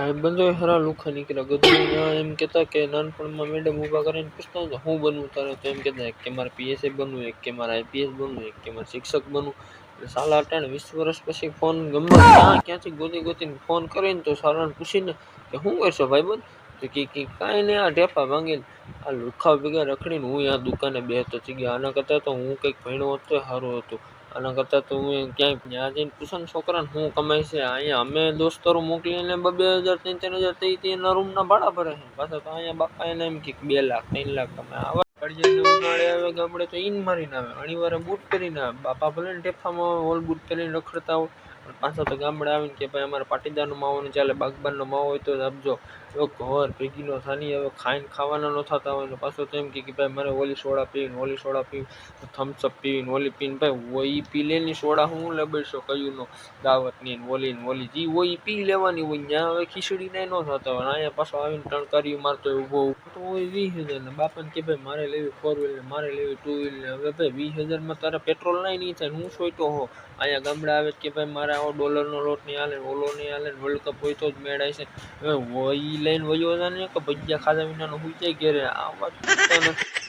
ભાઈબંધો હરા લુખા નીકળ્યા. ગધું એમ કહેતા કે નાનપણમાં મેડમ ઊભા કરીને પૂછતા હતા, હું બનવું તારે? તો એમ કહેતા, કે મારે પીએસએ બનવું એક, કે મારે આઈપીએસ બનવું એક, કે મારે શિક્ષક બનવું. સાલા અટાણે વીસ વર્ષ પછી ફોન ગમે ક્યાંથી ગોતી ગોતીને ફોન કરીને તો સાલાને પૂછીને કે શું કરશો ભાઈબંધ? તો કે કે કાંઈ નહીં, આ ઢેફા ભાંગીને આ લુખા ભેગા રખડીને હું આ દુકાને બેસતો થઈ ગયા આના કરતાં તો હું કંઈક ભણ્યો હોત સારું હતું. આના કરતાં તો હું ક્યાંય ત્યાં જઈને પૂછો છોકરાને શું કમાય છે? અહીંયા અમે દોસ્તરો મોકલીને બે હજાર, ત્રણ ત્રણ હજાર થઈ તેના રૂમના ભાડા ભરે છે. પાછા તો અહીંયા બાપા એને એમ કે બે લાખ, ત્રણ લાખ તમે આવા આવે ગામડે તો ઈન મારીને આવે. અણીવારે બૂટ પહેરીને આવે. બાપા ભલે ટેફામાં ઓલ બૂટ પહેરીને રખડતા હોય પણ પાછા તો ગામડે આવીને કે ભાઈ અમારે પાટીદારનો માવો ને ચાલે બાગબાનનો માવો હોય તો જ આપજો એવો ઘર, ભેગીનો થાની હવે ખાઈને ખાવાના ન થતા હોય ને પાછો તો એમ કે ભાઈ મારે ઓલી સોડા પીવીને, ઓલી સોડા પીવી થમ્સઅપ પીવીને, ઓલી પીને, ભાઈ ઓઈ પી લેની સોડા હું લબડશો કયું નો દાવતની ને ઓલી ને ઓલી જી હોય ઈ પી લેવાની હોય ત્યાં હવે ખીચડી ને ન થતા હોય. અહીંયા પાછો આવીને ટણકારી મારતો ઊભો તો હોય વીસ હજાર ને. બાપાને કે ભાઈ મારે લેવી ફોર વ્હીલ મારે લેવી ટુ વ્હીલ ને. હવે ભાઈ વીસ હજારમાં તારે પેટ્રોલ નહીં નહીં થાય હું હું સોઈતો હો અહીંયા ગામડા આવે કે ભાઈ મારે આવો ડોલરનો લોટ નહીં હાલે, ઓલો નહીં હાલે વર્લ્ડ કપ હોય તો જ મેળાય છે. હવે વહી લઈને વયો ને કે ભજીયા ખાધા વિનાનો હોય જાય ઘેરે? આ વાત નથી